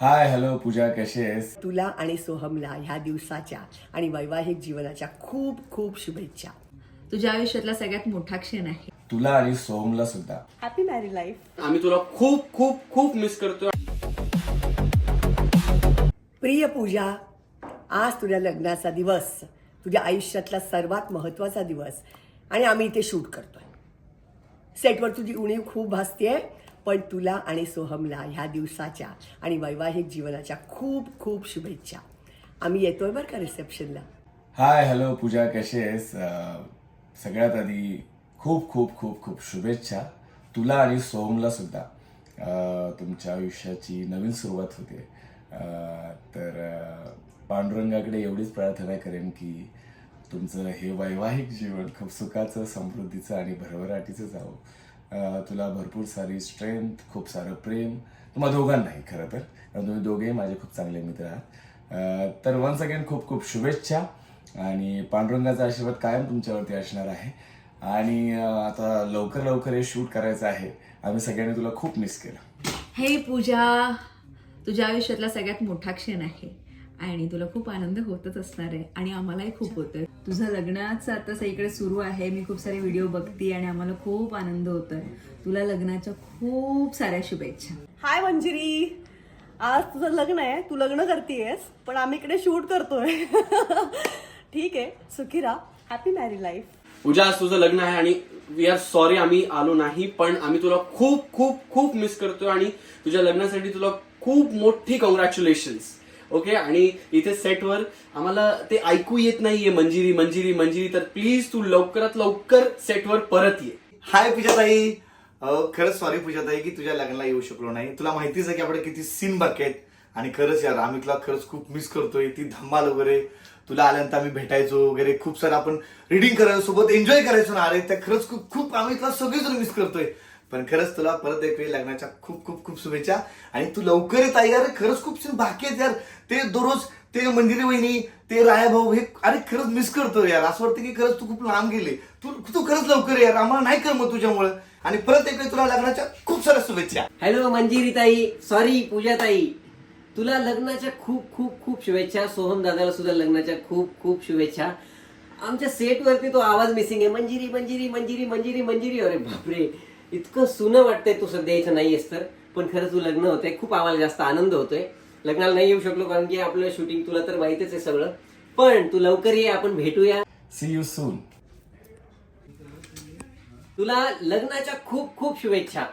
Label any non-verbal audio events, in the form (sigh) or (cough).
Hi hello पूजा कशी आहेस? तुला आणि सोहमला ह्या दिवसाच्या आणि वैवाहिक जीवनाच्या खूप खूप शुभेच्छा. तुझ्या आयुष्यातला सगळ्यात मोठा क्षण आहे. तुला आणि सोहमला सुद्धा. हॅपी मॅरी लाईफ आम्ही तुला खूप खूप खूप मिस करतोय. प्रिय पूजा आज तुझ्या लग्नाचा दिवस तुझ्या आयुष्यातला सर्वात महत्त्वाचा दिवस आणि आम्ही इथे शूट करतोय. सेटवर तुझी उणीव खूप भासतीये. पण तुला आणि सोहमला ह्या दिवसाच्या आणि वैवाहिक जीवनाच्या खूप खूप शुभेच्छा. आम्ही येतोय बरं का रिसेप्शनला? हाय हॅलो पूजा कशी आहेस? सगळ्यात आधी खूप खूप खूप खूप शुभेच्छा. तुला आणि सोहमला सुद्धा. तुमच्या आयुष्याची नवीन सुरुवात होते. तर पांडुरंगाकडे एवढीच प्रार्थना करेन की तुमचं हे वैवाहिक जीवन खूप सुखाचं समृद्धीचं आणि भरभराटीचं जावं. तुला भरपूर सारी स्ट्रेंथ खूप सारं प्रेम. तुम्हा दोघांनाही खरं तर. कारण तुम्ही दोघेही माझे खूप चांगले मित्र आहात. तर वन्स अगेन खूप खूप शुभेच्छा. आणि पांडुरंगाचा आशीर्वाद कायम तुमच्यावरती असणार आहे. आणि आता लवकर लवकर हे शूट करायचं आहे. आम्ही सगळ्यांनी तुला खूप मिस केलं. हे पूजा तुझ्या आयुष्यातला सगळ्यात मोठा क्षण आहे. आणि तुला खूप आनंद होतच असणार आहे. आणि आम्हालाही खूप होतोय. तुझं लग्नाचं आता सगळीकडे सुरू आहे. मी खूप सारे व्हिडिओ बघते आणि आम्हाला खूप आनंद होतोय. तुला लग्नाच्या खूप साऱ्या शुभेच्छा. हाय मंजिरी. आज तुझं लग्न आहे. तू लग्न करतेयस पण आम्ही इकडे शूट करतोय. (laughs) ठीक आहे. सुखी राहा हॅपी मॅरी लाईफ पूजा आज तुझं लग्न आहे आणि वी आर सॉरी आम्ही आलो नाही पण आम्ही तुला खूप खूप खूप मिस करतोय आणि तुझ्या लग्नासाठी तुला खूप मोठी कॉंग्रॅच्युलेशन्स ओके? आणि इथे सेटवर आम्हाला ते ऐकू येत नाहीये मंजिरी मंजिरी मंजिरी. तर प्लीज तू लवकरात लवकर सेटवर परत ये. हाय पूजाताई. खरंच सॉरी पूजाताई की तुझ्या लग्नाला येऊ शकलो नाही. तुला माहितीच आहे की आपण किती सीन बाकी आहेत. आणि खरंच यार आम्ही तुला खरंच खूप मिस करतोय. ती धम्माल वगैरे. तुला आल्यानंतर आम्ही भेटायचो वगैरे. खूप सारं आपण रिडिंग करायचो सोबत एन्जॉय करायचो ना. अरे त्या खरंच खूप खूप आम्ही तुला सगळेजण मिस करतोय. पण खरंच तुला परत एक वेळ लग्नाच्या खूप खूप खूप शुभेच्छा. आणि तू लवकर येत आहे यार खरंच खूप बाकी आहेत यार. ते दररोज ते मंदिर वहिनी ते राया भाऊ हे अरे खरंच मिस करतो यार. असं वाटतं की खरंच तू खूप लांब गेले. तू तू खरंच लवकर यार. आम्हाला नाही करमत तुझ्यामुळे. आणि परत एक वेळ तुला लग्नाच्या खूप साऱ्या शुभेच्छा. हॅलो मंजिरी ताई. सॉरी पूजा ताई. तुला लग्नाच्या खूप खूप खूप शुभेच्छा. सोहम दादाला सुद्धा लग्नाच्या खूप खूप शुभेच्छा. आमच्या सेटवरती तो आवाज मिसिंग आहे. मंजिरी मंजिरी मंजिरी मंजिरी मंजिरी. अरे बापरे. इतकं सुनं वाटतंय तू सध्या इथं नाहीयेस तर. पण खरंच तू लग्न होतंय खूप आम्हाला जास्त आनंद होतोय. लग्नाला नाही येऊ शकलो कारण की आपलं शूटिंग तुला तर माहितीच आहे सगळं. पण तू लवकर ये आपण भेटूया. सी यू सून तुला लग्नाच्या खूप खूप शुभेच्छा.